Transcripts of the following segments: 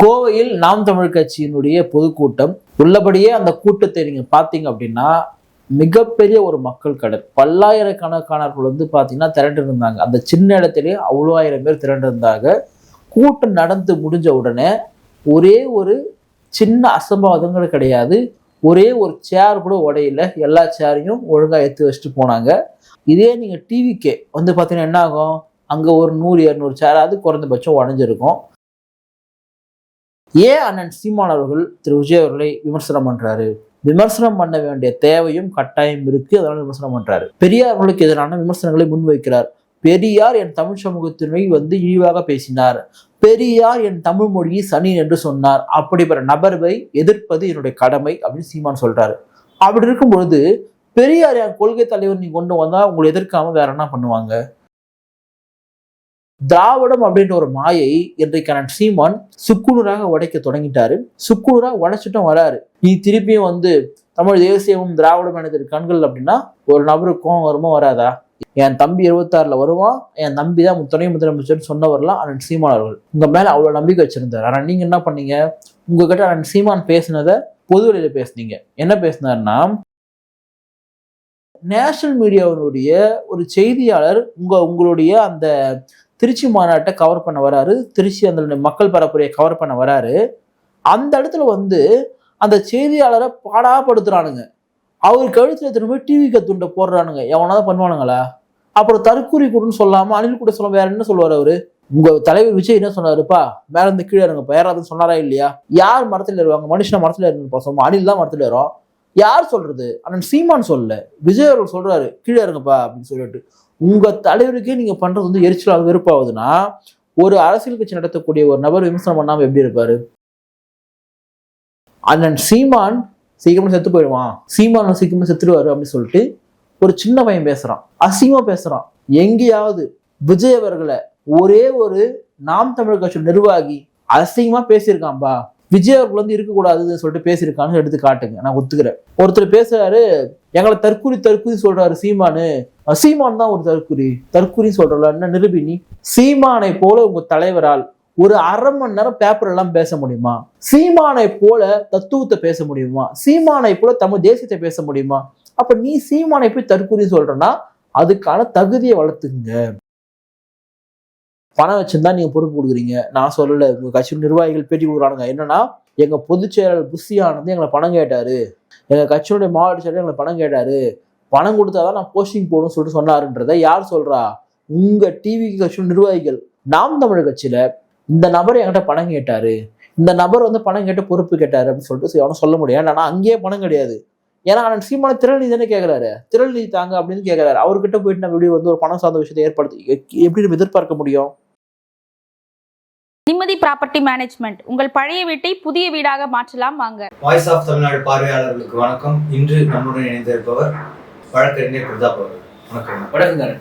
கோவையில் நாம் தமிழ் கட்சியினுடைய பொதுக்கூட்டம். உள்ளபடியே அந்த கூட்டத்தை நீங்கள் பார்த்தீங்க அப்படின்னா மிகப்பெரிய ஒரு மக்கள் கடல். பல்லாயிரக்கணக்கானவர்கள் வந்து பார்த்தீங்கன்னா திரண்டு இருந்தாங்க அந்த சின்ன இடத்துலயே அவ்வளோ ஆயிரம் பேர் திரண்டு இருந்தாங்க கூட்டம் நடந்து முடிஞ்ச உடனே ஒரே ஒரு சின்ன அசம்பாவிதங்கள் கிடையாது. ஒரே ஒரு சேர் கூட உடையில. எல்லா சேரையும் ஒழுங்காக எடுத்து வச்சுட்டு போனாங்க. இதே நீங்கள் டிவிக்கே வந்து பார்த்தீங்கன்னா என்ன ஆகும்? அங்கே ஒரு நூறு இரநூறு சேராவது குறைந்தபட்சம் உடஞ்சிருக்கும். ஏன் அண்ணன் சீமான் அவர்கள் திரு விஜய் அவர்களை விமர்சனம் பண்றாரு. விமர்சனம் பண்ண வேண்டிய தேவையும் கட்டாயம் இருக்கு. அதனால விமர்சனம் பண்றாரு. பெரியார்களுக்கு எதிரான விமர்சனங்களை முன்வைக்கிறார். பெரியார் என் தமிழ் சமூகத்தினை வந்து இழிவாக பேசினார். பெரியார் என் தமிழ் மொழியை சனி என்று சொன்னார். அப்படிப்பட்ட நபர்வை எதிர்ப்பது என்னுடைய கடமை அப்படின்னு சீமான் சொல்றாரு. அப்படி இருக்கும் பொழுது பெரியார் என் கொள்கை தலைவர் நீ கொண்டு வந்தா உங்களை எதிர்க்காம வேற என்ன பண்ணுவாங்க? திராவிடம் அப்படின்ற ஒரு மாயை இன்றைக்கான சீமான் சுக்குநூறாக உடைக்க தொடங்கிட்டாரு. சுக்குநூறாக உடைச்சிட்டும் வராரு. நீ திருப்பியும் வந்து தமிழ் தேசியமும் திராவிடம் எனது கண்கள் அப்படின்னா ஒரு நபருக்கும் வருமோ வராதா? என் தம்பி இருபத்தாறுல வருவான். என் தம்பி தான் துணை முதலமைச்சர்னு சொன்னவர்லாம் அண்ணன் சீமான் அவர்கள். உங்க மேல அவ்வளவு நம்பிக்கை வச்சிருந்தார். ஆனா நீங்க என்ன பண்ணீங்க? உங்ககிட்ட அண்ணன் சீமான் பேசினதை பொதுவெளியில பேசுனீங்க. என்ன பேசினார்னா நேஷனல் மீடியாவினுடைய ஒரு செய்தியாளர் உங்க உங்களுடைய அந்த திருச்சி மாநாட்டை கவர் பண்ண வராரு. திருச்சி அந்த மக்கள் பரப்புரையை கவர் பண்ண வராரு. அந்த இடத்துல வந்து அந்த செய்தியாளரை பாடாப்படுத்துறானுங்க. அவர் கழுத்துல திரும்ப டிவி கத்துண்ட போடுறானுங்க. எவனாவது பண்ணுவானுங்களா? அப்புறம் தற்கூரி கூடன்னு சொல்லாம அனில் கூட சொல்ல வேற என்ன சொல்லுவார் அவரு? உங்க தலைவர் விஜய் என்ன சொன்னாருப்பா? மேல இருந்து கீழே இறங்கப்பா யாராவது சொன்னாரா இல்லையா? யார் மரத்துல ஏறுவாங்க? மனுஷன் மரத்துல இருந்து பசங்க அணில் தான் மரத்துல ஏறும். யார் சொல்றது? அண்ணன் சீமான் சொல்லல. விஜய் அவர்கள் சொல்றாரு கீழே இறங்கப்பா அப்படின்னு சொல்லிட்டு. உங்கள் தலைவருக்கே நீங்கள் பண்ணுறது வந்து எரிச்சலாக வெறுப்பாகுதுன்னா ஒரு அரசியல் கட்சி நடத்தக்கூடிய ஒரு நபர் விமர்சனம் பண்ணாமல் எப்படி இருப்பார்? அண்ணன் சீமான் சீக்கிரமா செத்து போயிடுவான். சீமான் சீக்கிரமா செத்துடுவாரு அப்படின்னு சொல்லிட்டு ஒரு சின்ன பையன் பேசுகிறான் அசிங்கமாக பேசுகிறான் எங்கேயாவது விஜய் அவர்களை ஒரே ஒரு நாம் தமிழ் கட்சி நிர்வாகி அசிங்கமாக பேசியிருக்கான்பா? விஜய் அவர்கள் வந்து இருக்கக்கூடாதுன்னு சொல்லிட்டு பேசியிருக்கான்னு எடுத்து காட்டுங்க. நான் ஒத்துக்கிறேன். ஒருத்தர் பேசுறாரு எங்களை தற்குறி தற்குறி சொல்றாரு சீமானு. சீமான் தான் ஒரு தற்குறி தற்குறின்னு சொல்றல என்ன நிரூபினி? சீமானை போல உங்க தலைவரால் ஒரு அரை மணி நேரம் பேப்பர் எல்லாம் பேச முடியுமா? சீமானை போல தத்துவத்தை பேச முடியுமா? சீமானை போல தமிழ் தேசியத்தை பேச முடியுமா? அப்ப நீ சீமானை போய் தற்குறி சொல்றனா அதுக்கான தகுதியை வளர்த்துங்க. பணம் வச்சிருந்தா நீங்கள் பொறுப்பு கொடுக்குறீங்க. நான் சொல்லலை உங்கள் கட்சி நிர்வாகிகள் பேட்டி கொடுக்குறானுங்க. என்னன்னா எங்கள் பொதுச் செயலாளர் எங்களை பணம் கேட்டார். எங்கள் கட்சியினுடைய மாவட்ட செயலர் எங்களை பணம் கேட்டார். பணம் கொடுத்தா தான் நான் போஸ்டிங் போகணும்னு சொல்லிட்டு சொன்னாருன்றதை யார் சொல்கிறா உங்கள் டிவி கட்சி நிர்வாகிகள். நாம் தமிழ் கட்சியில் இந்த நபர் என்கிட்ட பணம் கேட்டார். இந்த நபர் வந்து பணம் கேட்டு பொறுப்பு கேட்டார் அப்படின்னு சொல்லிட்டு அவனும் சொல்ல முடியும் ஏன்னா அங்கேயே பணம் கிடையாது. ஏன்னா அண்ணன் சீமான திரள்நிதி தானே கேட்கறாரு திரள்நிதி தாங்க அப்படின்னு கேட்கறாரு அவர்கிட்ட போயிட்டு நம்ம எப்படி வந்து ஒரு பணம் சார்ந்த விஷயத்தை ஏற்படுத்தி எப்படி நம்ம எதிர்பார்க்க முடியும்? நிம்மதி ப்ராப்பர்ட்டி மேனேஜ்மெண்ட். உங்கள் பழைய வீட்டை புதிய வீடாக மாற்றலாம் வாங்க. வாய்ஸ் ஆஃப் தமிழ்நாடு பார்வையாளர்களுக்கு வணக்கம். இன்று நம்முடன் இணைந்திருப்பவர் வழக்கறிஞர் பிரதாப் அவர்கள். வணக்கம்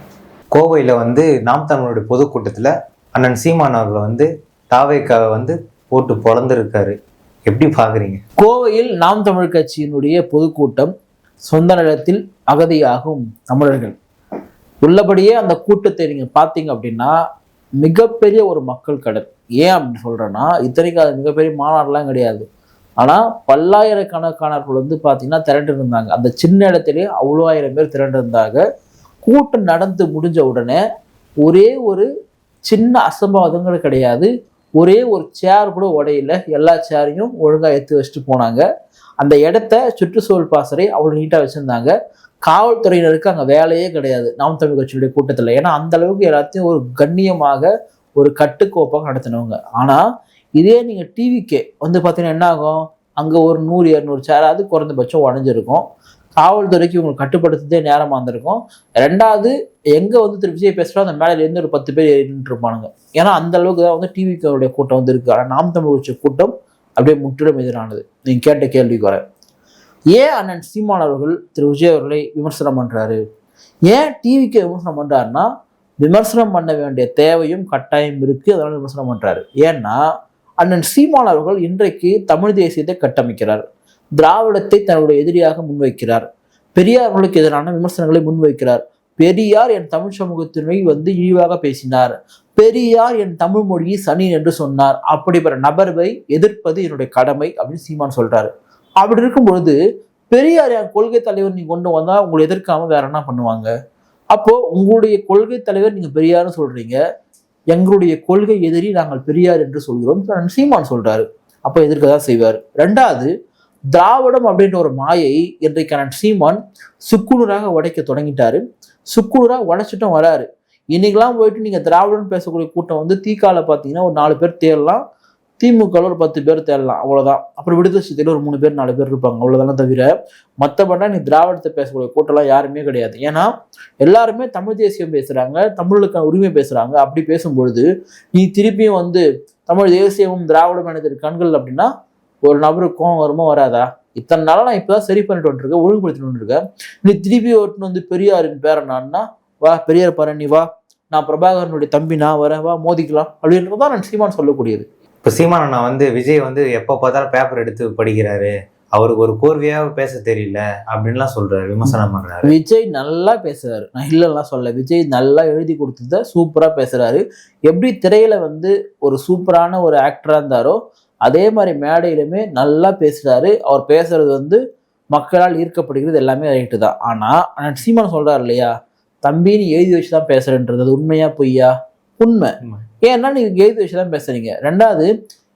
கோவையில் வந்து நாம் தமிழோட பொதுக்கூட்டத்தில் அண்ணன் சீமான் அவர்கள் வந்து தாவேக்காவை வந்து போட்டு பொழந்திருக்காரு. எப்படி பார்க்குறீங்க? கோவையில் நாம் தமிழ் கட்சியினுடைய பொதுக்கூட்டம் சொந்த நிலத்தில் அகதியாகும் தமிழர்கள். உள்ளபடியே அந்த கூட்டத்தை நீங்கள் பார்த்தீங்க அப்படின்னா மிகப்பெரிய ஒரு மக்கள் கடல். ஏன் அப்படின்னு சொல்றேன்னா இத்தனைக்கு அது மிகப்பெரிய மாநாடுலாம் கிடையாது. ஆனால் பல்லாயிரக்கணக்கானவர்கள் வந்து பார்த்தீங்கன்னா திரண்டு இருந்தாங்க அந்த சின்ன இடத்துலேயே அவ்வளோ ஆயிரம் பேர் திரண்டு இருந்தாங்க கூட்டம் நடந்து முடிஞ்ச உடனே ஒரே ஒரு சின்ன அசம்பாவிதங்கள் கிடையாது. ஒரே ஒரு சேர் கூட உடையில. எல்லா சேரையும் ஒழுங்காக எடுத்து வச்சுட்டு போனாங்க. அந்த இடத்த சுற்றுச்சூழல் பாசறை அவ்வளோ நீட்டாக வச்சுருந்தாங்க. காவல்துறையினருக்கு அங்கே வேலையே கிடையாது. நாம் தமிழ் கட்சியுடைய கூட்டத்தில். ஏன்னா அந்த அளவுக்கு எல்லாத்தையும் ஒரு கண்ணியமாக ஒரு கட்டுக்கோப்பாக நடத்தினவங்க. ஆனால் இதே நீங்கள் டிவிக்கே வந்து பார்த்தீங்கன்னா என்ன ஆகும்? அங்கே ஒரு நூறு இரநூறு சேராவது குறைந்தபட்சம் உடஞ்சிருக்கும். காவல்துறைக்கு இவங்களை கட்டுப்படுத்துதே நேரமாக இருந்திருக்கும். ரெண்டாவது எங்கே வந்து திரு விஜய் பேசுகிறோம் அந்த மேலே இருந்து ஒரு பத்து பேர் ஏறிட்டு இருப்பானுங்க ஏன்னா அந்த அளவுக்கு தான் வந்து டிவிக்கோடைய கூட்டம் வந்து இருக்கு. ஆனால் நாம் தமிழ் கட்சி கூட்டம் அப்படியே முற்றிலும் எதிரானது. நீங்கள் கேட்ட கேள்விக்கு வர ஏன் அண்ணன் சீமான் அவர்கள் திரு விஜய் அவர்களை விமர்சனம் பண்ணுறாரு ஏன் டிவிக்கு விமர்சனம் பண்ணுறாருன்னா விமர்சனம் பண்ண வேண்டிய தேவையும் கட்டாயம் இருக்குது அதனால் விமர்சனம் பண்ணுறாரு ஏன்னா அண்ணன் சீமான் அவர்கள் இன்றைக்கு தமிழ் தேசியத்தை கட்டமைக்கிறார். திராவிடத்தை தன்னுடைய எதிரியாக முன்வைக்கிறார். பெரியார்களுக்கு எதிரான விமர்சனங்களை முன்வைக்கிறார். பெரியார் என் தமிழ் சமூகத்தினை வந்து இழிவாக பேசினார். பெரியார் என் தமிழ் மொழியை சனி என்று சொன்னார். அப்படிப்பட்ட நபர்வை எதிர்ப்பது என்னுடைய கடமை அப்படின்னு சீமான் சொல்றாரு. அப்படி இருக்கும் பொழுது பெரியார் என் கொள்கை தலைவர் நீங்க கொண்டு வந்தா உங்களை எதிர்க்காம வேற என்ன பண்ணுவாங்க? அப்போ உங்களுடைய கொள்கை தலைவர் நீங்க பெரியார்னு சொல்றீங்க. எங்களுடைய கொள்கை எதிரி நாங்கள் பெரியார் என்று சொல்கிறோம். சீமான் சொல்றாரு. அப்போ எதிர்க்க தான் செய்வார். ரெண்டாவது திராவிடம் அப்படின்ற ஒரு மாயை இன்றைக்கான சீமான் சுக்குநூறாக உடைக்க தொடங்கிட்டாரு. சுக்குநூறாக உடைச்சிட்டும் வராரு. இன்னைக்கெல்லாம் போயிட்டு நீங்கள் திராவிடம் பேசக்கூடிய கூட்டம் வந்து தீக்கால பார்த்தீங்கன்னா ஒரு நாலு பேர் தேரலாம். திமுக ஒரு பத்து பேர் தேடலாம் அவ்வளோதான் அப்புறம் விடுதலை சிறுத்தையில ஒரு மூணு பேர் நாலு பேர் இருப்பாங்க. அவ்வளோதான் தவிர மற்றபடினா நீ திராவிடத்தை பேசக்கூடிய கூட்டம்லாம் யாருமே கிடையாது. ஏன்னா எல்லாருமே தமிழ் தேசியம் பேசுகிறாங்க தமிழுக்கான உரிமை பேசுகிறாங்க அப்படி பேசும்பொழுது நீ திருப்பியும் வந்து தமிழ் தேசியமும் திராவிடம் எனது கண்கள் அப்படின்னா ஒரு நபருக்கு கோவம் வருமா வராதா? இத்தனை நாளா நான் இப்பதான் சரி பண்ணிட்டு வந்துருக்கேன் ஒழுங்குபடுத்திட்டு வந்துருக்கேன். நீ திருப்பி ஓட்டுன்னு வந்து பெரியாரின் பேரனான்னா வா பெரியார் பாரு நீ வா. நான் பிரபாகரனுடைய தம்பி நான் வரேன் வா மோதிக்கலாம் அப்படின்றதான் நான் சீமான் சொல்லக்கூடியது. இப்போ சீமான் அண்ணா வந்து விஜய் வந்து எப்போ பார்த்தாலும் பேப்பர் எடுத்து படிக்கிறாரு. அவருக்கு ஒரு கோர்வையாக பேச தெரியல அப்படின்லாம் சொல்றாரு விமர்சனம் பண்றாரு. விஜய் நல்லா பேசுறாரு. நான் இல்லைலாம் சொல்ல விஜய் நல்லா எழுதி கொடுத்தத சூப்பரா பேசுறாரு. எப்படி திரையில வந்து ஒரு சூப்பரான ஒரு ஆக்டரா இருந்தாரோ அதே மாதிரி மேடையிலுமே நல்லா பேசுறாரு. அவர் பேசுறது வந்து மக்களால் ஈர்க்கப்படுகிறது எல்லாமே ரைட்டு தான். ஆனா அண்ணன் சீமான் சொல்றாரு இல்லையா? தம்பி நீ எழுதி வச்சு தான் பேசுறேன்றது. அது உண்மையா பொய்யா? உண்மை. ஏன்னா நீங்க எழுதி வச்சு தான் பேசுறீங்க. ரெண்டாவது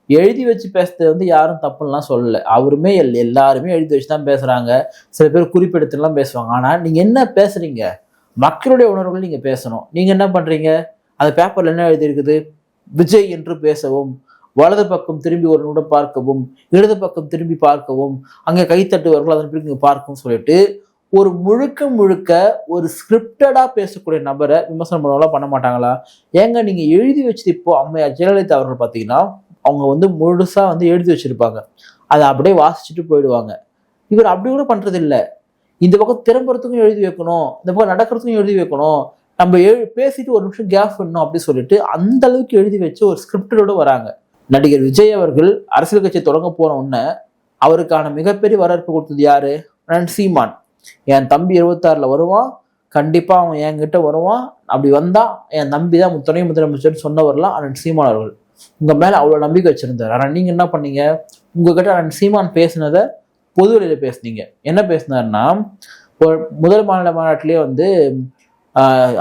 எழுதி வச்சு பேசுறது வந்து யாரும் தப்புலாம் சொல்லல. அவருமே எல் எல்லாருமே எழுதி வச்சு தான் பேசுறாங்க. சில பேர் குறிப்பெடுத்துலாம் பேசுவாங்க. ஆனா நீங்க என்ன பேசுறீங்க? மக்களுடைய உணர்வுகள் நீங்க பேசணும். நீங்க என்ன பண்றீங்க? அந்த பேப்பர்ல என்ன எழுதியிருக்குது? விஜய் என்று பேசவும். வலது பக்கம் திரும்பி ஒரு நிமிடம் பார்க்கவும் இடது பக்கம் திரும்பி பார்க்கவும் அங்கே கைத்தட்டுவார்கள் அதன் பிறகு இங்கே பார்க்கவும் சொல்லிட்டு ஒரு முழுக்க முழுக்க ஒரு ஸ்கிரிப்டடாக பேசக்கூடிய நபரை விமர்சனம் பண்ணவெல்லாம் பண்ண மாட்டாங்களா? ஏங்க நீங்கள் எழுதி வச்சது இப்போ அம்மையார் ஜெயலலிதா அவர்கள் பார்த்தீங்கன்னா அவங்க வந்து முழுசாக வந்து எழுதி வச்சுருப்பாங்க. அதை அப்படியே வாசிச்சுட்டு போயிடுவாங்க. இவர் அப்படி கூட பண்ணுறது இல்லை இந்த பக்கம் திரும்புறதுக்கும் எழுதி வைக்கணும் இந்த பக்கம் நடக்கிறதுக்கும் எழுதி வைக்கணும் நம்ம எழு பேசிட்டு ஒரு நிமிஷம் கேப் பண்ணணும் அப்படின்னு சொல்லிட்டு அந்த அளவுக்கு எழுதி வச்சு ஒரு ஸ்கிரிப்டோட வராங்க. நடிகர் விஜய் அவர்கள் அரசியல் கட்சி தொடங்க போன உடனே அவருக்கான மிகப்பெரிய வரவேற்பு கொடுத்தது யாரு? சீமான். என் தம்பி இருபத்தாறுல வருவான். கண்டிப்பா அவன் என்கிட்ட வருவான். அப்படி வந்தா என் தம்பி தான் துணை முதலமைச்சர் சொன்னவர்லாம் அண்ணன் சீமான் அவர்கள். உங்க மேல அவ்வளவு நம்பிக்கை வச்சிருந்தார். ஆனா நீங்க என்ன பண்ணீங்க? உங்ககிட்ட அண்ணன் சீமான் பேசினதை பொது பேசுனீங்க. என்ன பேசினாருன்னா ஒரு முதல் மாநில மாநாட்டிலேயே வந்து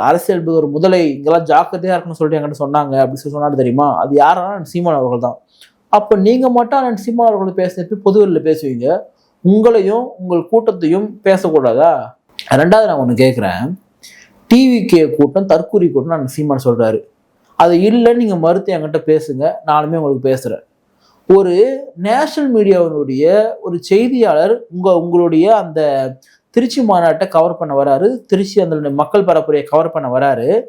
அரசியல் ஒரு முதலை இங்கெல்லாம் ஜாக்கிரதையாக இருக்குன்னு சொல்லிட்டு என்கிட்ட சொன்னாங்க. அப்படின்னு சொல்லி சொன்னாரு தெரியுமா? அது யாரானா சீமான் அவர்கள் தான் அப்போ நீங்கள் மட்டும் அண்ணன் சீமான் அவர்கள் பேசினப்ப பொது பேசுவீங்க. உங்களையும் உங்கள் கூட்டத்தையும் பேசக்கூடாதா? ரெண்டாவது நான் ஒன்று கேட்குறேன் டிவிகே கூட்டம் தற்கூரி கூட்டம் நான் சீமான் சொல்கிறாரு அது இல்லைன்னு நீங்கள் மறுத்து என்கிட்ட பேசுங்க. நானுமே உங்களுக்கு பேசுகிறேன் ஒரு நேஷனல் மீடியாவினுடைய ஒரு செய்தியாளர் உங்கள் உங்களுடைய அந்த திருச்சி மாநாட்டை கவர் பண்ண வராரு. திருச்சி அந்த மக்கள் பரப்புரையை கவர் பண்ண வராரு.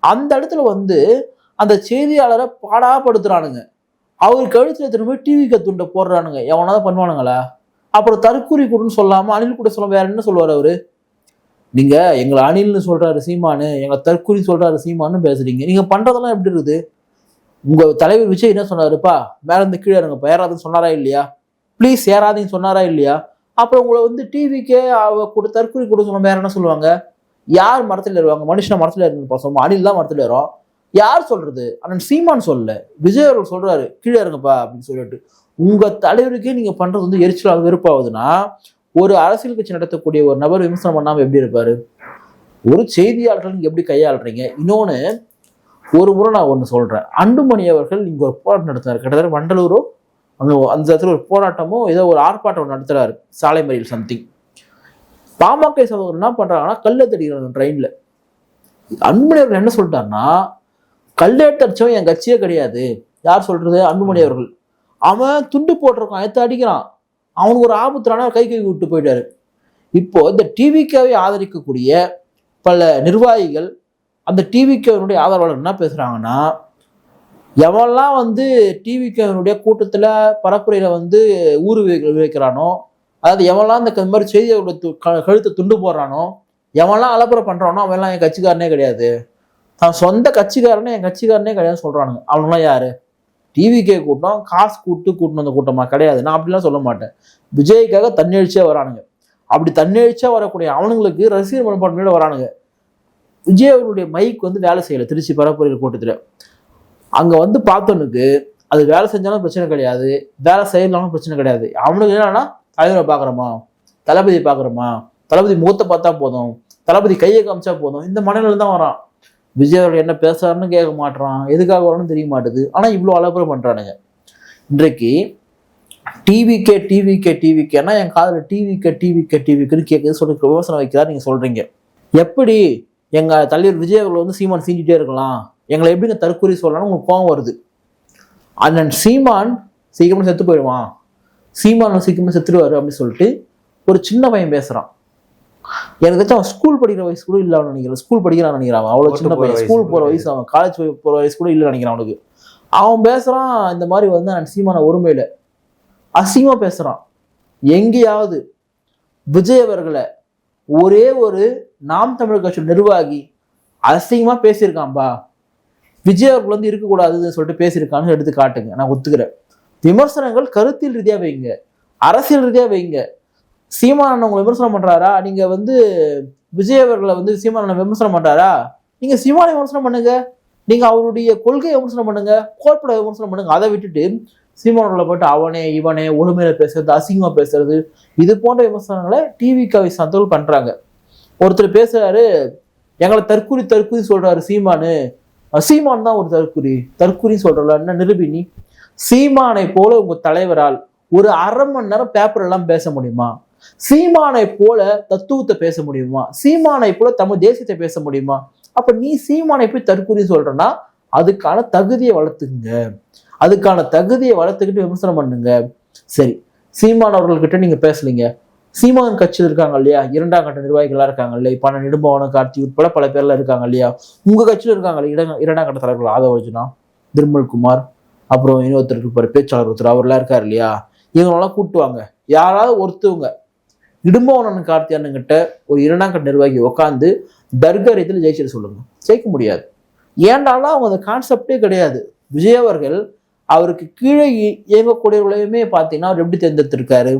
அந்த இடத்துல வந்து அந்த செய்தியாளரை பாடாப்படுத்துறானுங்க. அவர் கழுத்துல திரும்ப டிவி துண்டை போடுறானுங்க. எவனாவது பண்ணுவானுங்களா? அப்புறம் தற்கூரி கூடன்னு சொல்லாமல் அணில் கூட சொல்ல வேற என்ன சொல்லுவார் அவரு? நீங்க எங்களை அணில்னு சொல்றாரு சீமானு எங்களை தற்கூரி சொல்றாரு சீமான்னு பேசுறீங்க. நீங்க பண்றதெல்லாம் எப்படி இருக்குது? உங்க தலைவர் விஜய் என்ன சொன்னாருப்பா? மேல இருந்து கீழே இறங்கப்பா. ஏறாதுன்னு சொன்னாரா இல்லையா? ப்ளீஸ் ஏறாதுன்னு சொன்னாரா இல்லையா? அப்புறம் உங்களை வந்து டிவிக்கே கொடு தற்கொலை கூட சொன்ன வேற என்ன சொல்லுவாங்க? யார் மரத்தில் ஏறுவாங்க? மனுஷனை மரத்தில் ஏறணும் பசங்க அணில் தான் மரத்தில் ஏறும் யார் சொல்றது? அண்ணன் சீமான் சொல்லல. விஜய் அவர்கள் சொல்றாரு கீழே இருங்கப்பா அப்படின்னு சொல்லிட்டு. உங்க தலைவருக்கே நீங்க பண்றது வந்து எரிச்சலாக வெறுப்பாகுதுன்னா ஒரு அரசியல் கட்சி நடத்தக்கூடிய ஒரு நபர் விமர்சனம் பண்ணாம எப்படி இருப்பாரு? ஒரு செய்தியாளர்கள் நீங்க எப்படி கையாளுறீங்க? இன்னொன்று ஒரு முறை நான் ஒன்று சொல்றேன். அன்புமணி அவர்கள் இங்க ஒரு போராட்டம் நடத்தினார். கிட்டத்தட்ட வண்டலூரோ அங்க அந்த இடத்துல ஒரு போராட்டமோ ஏதோ ஒரு ஆர்ப்பாட்டம் நடத்துறாரு. சாலை மறியல் சம்திங் பாமக சகோதரர் என்ன பண்றாங்கன்னா கல்லை தடிக்கிறாங்க ட்ரெயின்ல அன்புமணி அவர்கள் என்ன சொல்லிட்டாருன்னா கல்லேட்டடிச்சவன் என் கட்சியே கிடையாது. யார் சொல்றது? அன்புமணி அவர்கள். அவன் துண்டு போட்டிருக்கான் எடுத்து அடிக்கிறான் அவனுக்கு ஒரு ஆபத்துறான கை கை விட்டு போயிட்டாரு. இப்போ இந்த டிவிக்காவை ஆதரிக்கக்கூடிய பல நிர்வாகிகள் அந்த டிவிக்கவனுடைய ஆதரவாளர் என்ன பேசுறாங்கன்னா எவன்லாம் வந்து டிவிக்கனுடைய கூட்டத்தில் பரப்புரையில் வந்து ஊறு வை- வைக்கிறானோ அதாவது எவன்லாம் இந்த மாதிரி செய்தியோட கழுத்தை துண்டு போடுறானோ எவன்லாம் அலப்புற பண்ணுறானோ அவன்லாம் என் கட்சிக்காரனே கிடையாது. தான் சொந்த கட்சிக்காரனே என் கட்சிக்காரனே கிடையாது சொல்கிறானுங்க அவனுங்களாம் யார்? டிவிகே கூட்டம் காசு கூட்டு கூட்டணும் அந்த கூட்டமாக கிடையாது. நான் அப்படிலாம் சொல்ல மாட்டேன். விஜய்க்காக தன்னெழுச்சியாக வரானுங்க. அப்படி தன்னெழுச்சியாக வரக்கூடிய அவனுங்களுக்கு ரசிகர் மனப்பான்மையோட வரானுங்க. விஜய் அவர்களுடைய மைக் வந்து வேலை செய்யலை. திருச்சி பரப்புரையில் கூட்டத்தில். அங்கே வந்து பார்த்தவனுக்கு அது வேலை செஞ்சாலும் பிரச்சனை கிடையாது வேலை செய்யலாலும் பிரச்சனை கிடையாது. அவனுக்கு என்னன்னா தலைவரை பார்க்குறோமா? தளபதி பார்க்குறோமா? தளபதி முகத்தை பார்த்தா போதும். தளபதி கையை காமிச்சா போதும். இந்த மனநிலை தான் வரான். விஜய் அவர்கள் என்ன பேசுறாருன்னு கேட்க மாட்றான். எதுக்காக வரணும்னு தெரிய மாட்டுது. ஆனால் இவ்வளோ அலப்பறம் பண்ணுறானுங்க இன்றைக்கு டிவிகே டிவிகே டிவிக்கேனா என் காதில் டிவிகே டிவிகே டிவிக்குன்னு கேட்குது சொல்லி விமர்சனம் வைக்கிறார் நீங்கள் சொல்கிறீங்க எப்படி எங்கள் தலைவர் விஜய் அவர்கள் வந்து சீமான் சீஞ்சிட்டே இருக்கலாம்? எங்களை எப்படிங்க தற்கொலை சொல்லலாம்னு உங்களுக்கு கோவம் வருது. அண்ணன் சீமான் சீக்கிரமா செத்து போயிடுவான். சீமான் சீக்கிரமா செத்துடுவாரு அப்படின்னு சொல்லிட்டு ஒரு சின்ன பையன் பேசுறான். எனக்கு தெரிஞ்சு அவன் ஸ்கூல் படிக்கிற வயசு கூட இல்லை அவன் நினைக்கிறேன். ஸ்கூல் படிக்கிறான்னு நினைக்கிறான் அவன். அவ்வளோ சின்ன பையன். ஸ்கூல் போற கூட வயசு அவன். காலேஜ் போற வயசு கூட இல்லை நினைக்கிறான் அவனுக்கு. அவன் பேசுறான் இந்த மாதிரி வந்து நான் சீமான ஒருமையில. அசிங்கமா பேசுறான். எங்கேயாவது விஜய் அவர்களை ஒரே ஒரு நாம் தமிழ் கட்சி நிர்வாகி அசிங்கமா பேசியிருக்கான்பா? விஜய் அவர்கள் வந்து இருக்கக்கூடாதுன்னு சொல்லிட்டு பேசியிருக்கான்னு எடுத்து காட்டுங்க. நான் ஒத்துக்கிறேன். விமர்சனங்கள் கருத்தியல் ரீதியாக வைங்க. அரசியல் ரீதியாக வைங்க. சீமானன் உங்களை விமர்சனம் பண்ணுறாரா நீங்கள் வந்து விஜய் அவர்களை வந்து சீமானனை விமர்சனம் பண்ணுறாரா நீங்கள் சீமானை விமர்சனம் பண்ணுங்க. நீங்கள் அவருடைய கொள்கையை விமர்சனம் பண்ணுங்க. கோட்பட விமர்சனம் பண்ணுங்க. அதை விட்டுட்டு சீமானோட போட்டு அவனே இவனே ஒழுமையில பேசுறது அசிங்கமாக பேசுறது இது போன்ற விமர்சனங்களை டிவி கவி சந்தோல் பண்ணுறாங்க ஒருத்தர் பேசுறாரு எங்களை தற்குறி தற்குறி சொல்றாரு சீமானு. சீமான் தான் ஒரு தற்குறி. தற்குறின்னு சொல்றல என்ன நிருபினி? சீமானை போல உங்க தலைவரால் ஒரு அரை மணி நேரம் பேப்பர் எல்லாம் பேச முடியுமா? சீமானை போல தத்துவத்தை பேச முடியுமா? சீமானை போல தமிழ் தேசியத்தை பேச முடியுமா? அப்ப நீ சீமானை போய் தற்கொலை சொல்றனா அதுக்கான தகுதியை வளர்த்துக்குங்க அதுக்கான தகுதியை வளர்த்துக்கிட்டு விமர்சனம் பண்ணுங்க. சரி சீமான் அவர்கள்கிட்ட நீங்க பேசலீங்க சீமான் கட்சியில் இருக்காங்க இல்லையா? இரண்டாம் கட்ட நிர்வாகிகளாக இருக்காங்க இல்லையா? பண நான் நெடும்பவனம் கார்த்தி உட்பட பல பேர்ல இருக்காங்க இல்லையா? உங்க கட்சியில் இருக்காங்க இல்லையா? இரண்டாம் கட்ட தலைவர்கள் ஆதவர்ஜுனா திருமல் குமார் அப்புறம் இன்னொருத்தர் இருப்பார் பேச்சாளர் ஒருத்தர் அவர்லாம் இருக்கார் இல்லையா? இவங்களெல்லாம் கூட்டுவாங்க யாராவது ஒருத்தவங்க இடும்பவனன் கார்த்தி அண்ணங்கிட்ட ஒரு இரண்டாம் கட்ட நிர்வாகி உட்காந்து தர்கரியத்தில் ஜெயிச்சிட சொல்லுங்க. ஜெயிக்க முடியாது. ஏண்டாலும் அவங்க அந்த கான்செப்டே கிடையாது. விஜய் அவர்கள் அவருக்கு கீழே இயங்கக்கூடியவர்களையுமே பார்த்தீங்கன்னா அவர் எப்படி தேர்ந்தெடுத்திருக்காரு?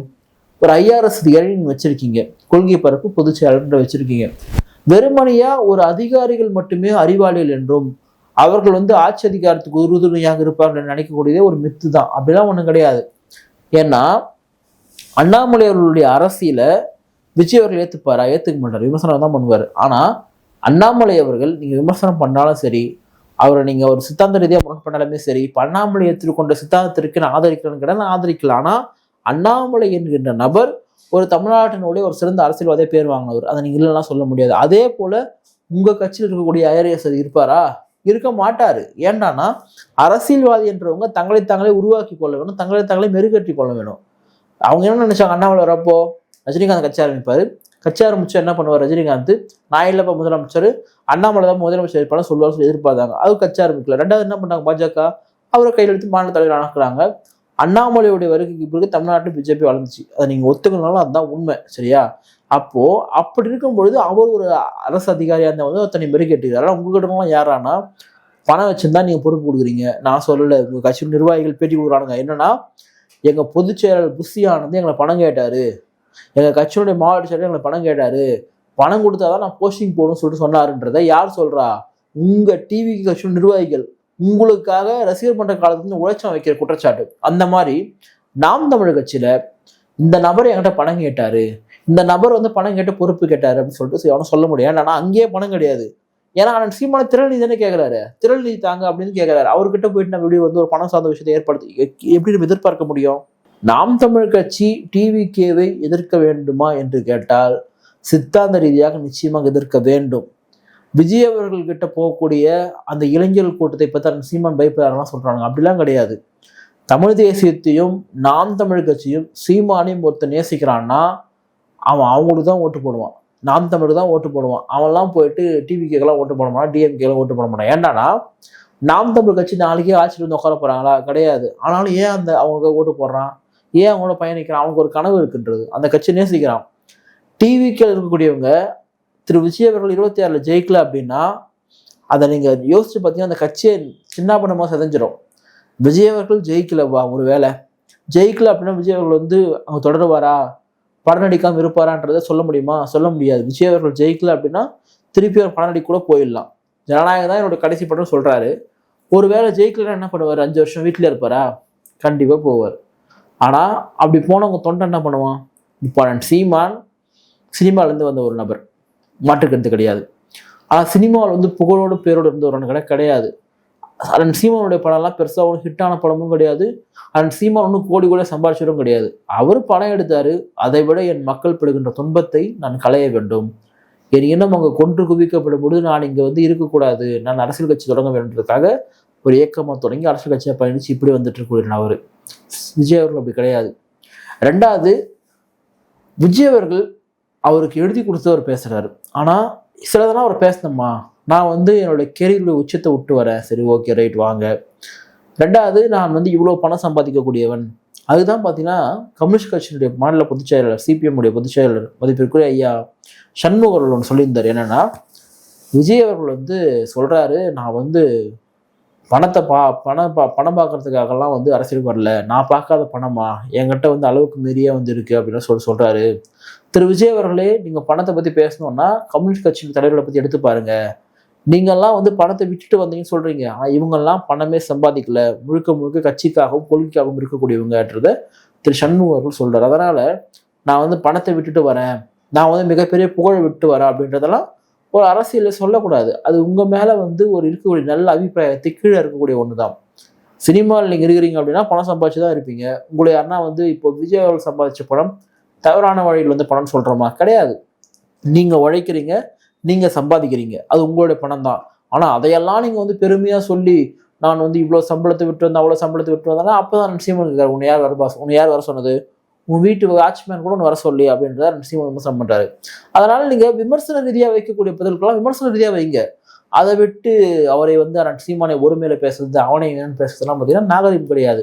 ஒரு ஐஆர்எஸ் அதிகாரி நீங்கள் வச்சுருக்கீங்க. கொள்கை பரப்பு பொதுச் செயலாளர் வச்சுருக்கீங்க. வெறுமனையா ஒரு அதிகாரிகள் மட்டுமே அறிவாளிகள் என்றும் அவர்கள் வந்து ஆட்சி அதிகாரத்துக்கு உறுதுணையாக இருப்பார்கள் என்று நினைக்கக்கூடியதே ஒரு மித்து தான். அப்படிலாம் ஒன்றும் கிடையாது. ஏன்னா அண்ணாமலை அவர்களுடைய அரசியலை விஜய் அவர்கள் ஏற்றுப்பாரா ஏற்றுக்க மாட்டார். விமர்சனம் தான் பண்ணுவார். ஆனால் அண்ணாமலை அவர்கள் நீங்கள் விமர்சனம் பண்ணாலும் சரி அவரை நீங்கள் ஒரு சித்தாந்த ரீதியாக முரண் பண்ணாலுமே சரி இப்போ அண்ணாமலை ஏற்றுக்கொண்ட சித்தாந்தத்திற்கு நான் ஆதரிக்கிறேன்னு கேட்டால் நான் ஆதரிக்கலாம் ஆனால் அண்ணாமலை என்கின்ற நபர் ஒரு தமிழ்நாட்டினுடைய ஒரு சிறந்த அரசியல்வாதியை பேர் வாங்கினவர். அதை நீங்கள் இல்லைன்னா சொல்ல முடியாது. அதே போல உங்கள் கட்சியில் இருக்கக்கூடிய ஐஆர்எஸ் இருப்பாரா? இருக்க மாட்டார். ஏன்னா அரசியல்வாதி என்றவங்க தங்களை தாங்களே உருவாக்கி கொள்ள வேணும் தங்களை தாங்களே மெருகேற்றி கொள்ள வேணும். அவங்க என்ன நினைச்சாங்க? அண்ணாமலை வரப்போ ரஜினிகாந்த் கட்சி ஆரம்பிப்பார் கட்சி ஆரம்பிச்சு என்ன பண்ணுவார்? ரஜினிகாந்த் நான் இல்லைப்பா முதலமைச்சர். அண்ணாமலை தான் முதலமைச்சர் இருப்பாலும் சொல்லுவார் சொல்லி எதிர்பார்த்தாங்க. அது கட்சி ஆரம்பிக்கல ரெண்டாவது என்ன பண்ணாங்க? பாஜக அவரை கையில் எடுத்து மாநில தலைவர் அணுக்கிறாங்க அண்ணாமலையுடைய வருகைக்கு பிறகு தமிழ்நாட்டில் பிஜேபி வளர்ந்துச்சு. அதை நீங்கள் ஒத்துக்கணும்னாலும் அதுதான் உண்மை சரியா? அப்போ அப்படி இருக்கும் பொழுது அவர் ஒரு அரசு அதிகாரியாக இருந்தால் வந்து தன்னை மெருகேட்டுக்கிறார் ஆனால் உங்ககிட்டலாம் யாரானா பணம் வச்சுருந்தா நீங்கள் பொறுப்பு கொடுக்குறீங்க. நான் சொல்லலை உங்கள் கட்சி நிர்வாகிகள் பேட்டி கொடுக்குறானுங்க. என்னன்னா எங்கள் பொதுச் செயலாளர் புஷி எங்களை பணம் கேட்டார். எங்கள் கட்சியினுடைய மாவட்ட செயலர் எங்களை பணம் கேட்டார். பணம் கொடுத்தா தான் நான் போஸ்டிங் போகணும்னு சொல்லிட்டு சொன்னாருன்றதை யார் சொல்கிறா உங்கள் டிவி கட்சி நிர்வாகிகள். உங்களுக்காக ரசிகர் மன்ற காலத்துல உழைச்சம் வைக்கிற குற்றச்சாட்டு. அந்த மாதிரி நாம் தமிழ் கட்சியில இந்த நபர் என்கிட்ட பணம் கேட்டாரு இந்த நபர் வந்து பணம் கேட்டு பொறுப்பு கேட்டாரு அப்படின்னு சொல்லிட்டு அவனும் சொல்ல முடியும் ஆனா அங்கேயே பணம் கிடையாது. ஏன்னா அண்ணன் சீமான திரள் தானே கேட்கிறாரு திரள் தாங்க அப்படின்னு கேட்கிறாரு அவர்கிட்ட போயிட்டு நம்ம எப்படி வந்து ஒரு பணம் சார்ந்த விஷயத்தை ஏற்படுத்தி எ- எப்படி நம்ம எதிர்பார்க்க முடியும்? நாம் தமிழ் கட்சி டிவிகேவை எதிர்க்க வேண்டுமா என்று கேட்டால் சித்தாந்த ரீதியாக நிச்சயமாக எதிர்க்க வேண்டும். விஜய் அவர்கள்கிட்ட போகக்கூடிய அந்த இளைஞர்கள் கூட்டத்தை பற்றி அந்த சீமான் பயப்படுறாங்கலாம் சொல்கிறாங்க அப்படிலாம் கிடையாது. தமிழ் தேசியத்தையும் நாம் தமிழ் கட்சியும் சீமானையும் ஒருத்தர் நேசிக்கிறான்னா அவன் அவங்களுக்கு தான் ஓட்டு போடுவான். நாம் தமிழுக்கு தான் ஓட்டு போடுவான். அவன்லாம் போயிட்டு டிவிக்கெல்லாம் ஓட்டு போட மாட்டான் டிஎம்கேலாம் ஓட்டு போட மாட்டான். ஏன்டானா நாம் தமிழ் கட்சி நாளைக்கே ஆட்சியில் வந்து உட்கார போகிறாங்களா கிடையாது. ஆனாலும் ஏன் அந்த அவங்க ஓட்டு போடுறான்? ஏன் அவங்களோட பயணிக்கிறான்? அவனுக்கு ஒரு கனவு இருக்குன்றது. அந்த கட்சி நேசிக்கிறான். டிவிக்கு இருக்கக்கூடியவங்க திரு விஜய் அவர்கள் இருபத்தி ஆறில் ஜெயிக்கல அப்படின்னா அதை நீங்கள் யோசிச்சு பார்த்தீங்கன்னா அந்த கட்சியை சின்ன பண்ணமாக செதஞ்சிடும் விஜய் அவர்கள் ஜெயிக்கலவா ஒரு வேளை. ஜெயிக்கல அப்படின்னா விஜய் அவர்கள் வந்து அவங்க தொடருவாரா? படம் நடிக்காமல் இருப்பாரான்றதை சொல்ல முடியுமா? சொல்ல முடியாது. விஜய் அவர்கள் ஜெயிக்கல அப்படின்னா திருப்பி ஒரு பணடி கூட போயிடலாம். ஜனநாயகம் தான் என்னோட கடைசி படம் ஒரு ஒருவேளை ஜெயிக்கலன்னா என்ன பண்ணுவார்? அஞ்சு வருஷம் வீட்டில் இருப்பாரா? கண்டிப்பாக போவார். ஆனால் அப்படி போனவங்க தொண்டை என்ன பண்ணுவான்? இப்போ சீமான் சினிமாலேருந்து வந்த ஒரு நபர். மாற்றுக்கிறது கிடையாது. ஆனால் சினிமாவில் வந்து புகழோடு பேரோடு இருந்த ஒரு கடை கிடையாது. அரண் சீமானுடைய படம்லாம் பெருசாக ஒன்றும் ஹிட்டான படமும் கிடையாது. அரண் சீமான் ஒன்றும் கோடி கூட சம்பாதிச்சதும் கிடையாது. அவர் படம் எடுத்தார். அதை விட என் மக்கள் படுகின்ற துன்பத்தை நான் களைய வேண்டும். என் இனம் அங்கே கொன்று குவிக்கப்படும் பொழுது நான் இங்கே வந்து இருக்கக்கூடாது. நான் அரசியல் கட்சி தொடங்க வேண்டுன்றதுக்காக ஒரு இயக்கமாக தொடங்கி அரசியல் கட்சியை பயணித்து இப்படி வந்துட்டு இருக்கக்கூடிய அவர். விஜய் அவர்கள் அப்படி கிடையாது. ரெண்டாவது விஜய் அவர்கள் அவருக்கு எழுதி கொடுத்து அவர் பேசுகிறாரு ஆனால் சிலதெல்லாம் அவர் பேசணுமா? நான் வந்து என்னுடைய கேரியருடைய உச்சத்தை விட்டு வரேன் சரி ஓகே ரைட் வாங்க. ரெண்டாவது நான் வந்து இவ்வளோ பணம் சம்பாதிக்கக்கூடியவன். அதுதான் பார்த்தீங்கன்னா கம்யூனிஸ்ட் கட்சியினுடைய மாநில பொதுச் செயலாளர் சிபிஎம்முடைய பொதுச் செயலாளர் மதிப்பிற்குரிய ஐயா சண்முக ஒன்று சொல்லியிருந்தார். என்னென்னா விஜய் அவர்கள் வந்து சொல்கிறாரு நான் வந்து பணத்தை பா பணம் பா பணம் பார்க்கறதுக்காகலாம் வந்து அரசியலுக்கு வரல. நான் பார்க்காத பணமா? என்கிட்ட வந்து அளவுக்கு மீறியே வந்து இருக்கு அப்படின்னு சொல்லி சொல்கிறாரு திரு விஜய் அவர்களே நீங்கள் பணத்தை பற்றி பேசணும்னா கம்யூனிஸ்ட் கட்சியின் தலைவர்களை பற்றி எடுத்து பாருங்க. நீங்கள்லாம் வந்து பணத்தை விட்டுட்டு வந்தீங்கன்னு சொல்கிறீங்க ஆனால் இவங்கெல்லாம் பணமே சம்பாதிக்கல. முழுக்க முழுக்க கட்சிக்காகவும் கொள்கைக்காகவும் இருக்கக்கூடியவங்கன்றத திரு சண்முக அவர்கள் சொல்கிறார் அதனால் நான் வந்து பணத்தை விட்டுட்டு வரேன். நான் வந்து மிகப்பெரிய புகழை விட்டு வரேன் அப்படின்றதெல்லாம் ஒரு அரசியலில் சொல்லக்கூடாது. அது உங்கள் மேலே வந்து ஒரு இருக்கக்கூடிய நல்ல அபிப்பிராயத்தை கீழே இருக்கக்கூடிய ஒன்று தான் சினிமாவில் நீங்கள் இருக்கிறீங்க அப்படின்னா பணம் சம்பாதிச்சு தான் இருப்பீங்க. உங்களை யாருன்னா வந்து இப்போ விஜய் அவர்கள் சம்பாதிச்ச பணம் தவறான வழியில் வந்து பணம் சொல்கிறோமா கிடையாது. நீங்கள் உழைக்கிறீங்க நீங்கள் சம்பாதிக்கிறீங்க. அது உங்களுடைய பணம் தான் ஆனால் அதையெல்லாம் நீங்கள் வந்து பெருமையாக சொல்லி நான் வந்து இவ்வளோ சம்பளத்தை விட்டு வந்தேன் அவ்வளோ சம்பளத்தை விட்டு வந்தேன்னா அப்போ தான் நரசிம்மன் இருக்கார். உன்னை யார் வர உன்னை யார் வர சொன்னது? உன் வீட்டு வாட்ச்மேன் கூட ஒன்று வர சொல்லி அப்படின்றத சீமன் விமர்சனம் பண்ணுறாரு அதனால் நீங்கள் விமர்சன ரீதியாக வைக்கக்கூடிய பதில்கெல்லாம் விமர்சன ரீதியாக வைங்க. அதை விட்டு அவரை வந்து நரசிம்மனை சீமானை ஒருமையில பேசுறது அவனை என்னன்னு பேசுறதுலாம் பார்த்தீங்கன்னா நாகரிகம் கிடையாது.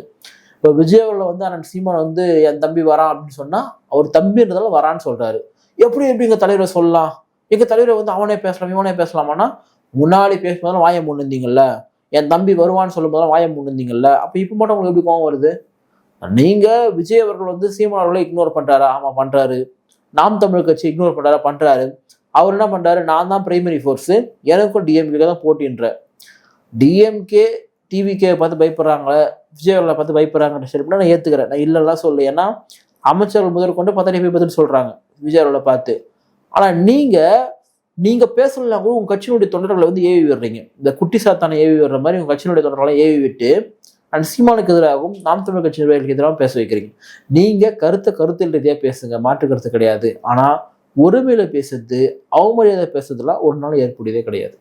இப்போ விஜய் வந்து அண்ணன் சீமான் வந்து என் தம்பி வரான் அப்படின்னு சொன்னால் அவர் தம்பின்றதால வரான்னு சொல்கிறாரு எப்படி எப்படி எங்கள் தலைவரை சொல்லலாம்? எங்கள் தலைவரை வந்து அவனே பேசலாம் இவனே பேசலாமான்னா முன்னாடி பேசும்போதெல்லாம் வாயை முன்னிருந்தீங்கல்ல என் தம்பி வருவான்னு சொல்லும் போதெல்லாம் வாயை முன்னிருந்தீங்கல்ல அப்போ இப்போ மட்டும் உங்களுக்கு எப்படி கோவம் வருது? நீங்கள் விஜய் அவர்கள் வந்து சீமான் அவர்களை இக்னோர் பண்ணுறாரா ஆமாம் பண்ணுறாரு நாம் தமிழ் கட்சி இக்னோர் பண்ணுறாரா பண்ணுறாரு அவர் என்ன பண்ணுறாரு நான் தான் பிரைமரி ஃபோர்ஸு எனக்கும் டிஎம்கே தான் போட்டின்ற. டிஎம்கே டிவிகே பார்த்து பயப்படுறாங்களே விஜய் பார்த்து பயப்படுறாங்கன்ற சரி நான் ஏற்றுக்கிறேன் நான் இல்லைலாம் சொல்லு ஏன்னா அமைச்சர்கள் முதற்கொண்டு பத்தாயிரம் போய் பதில் சொல்கிறாங்க விஜய் பார்த்து. ஆனால் நீங்கள் நீங்கள் பேசலாம் கூட உங்கள் கட்சியினுடைய தொண்டர்களை வந்து ஏவி விடுறீங்க. இந்த குட்டி சாத்தான ஏவி விடுற மாதிரி உங்கள் கட்சியினுடைய தொண்டர்களை ஏவி விட்டு அண்ட் சீமானுக்கு எதிராகவும் நாம் தமிழ் கட்சி நிர்வாகிகளுக்கு எதிராகவும் பேச வைக்கிறீங்க. நீங்கள் கருத்தை கருத்தில் ரீதியாக பேசுங்க. மாற்று கருத்து கிடையாது. ஆனால் ஒருமையில பேசுறது அவமரியாதை பேசுறதுலாம் ஒரு நாள் ஏற்புடையதே கிடையாது.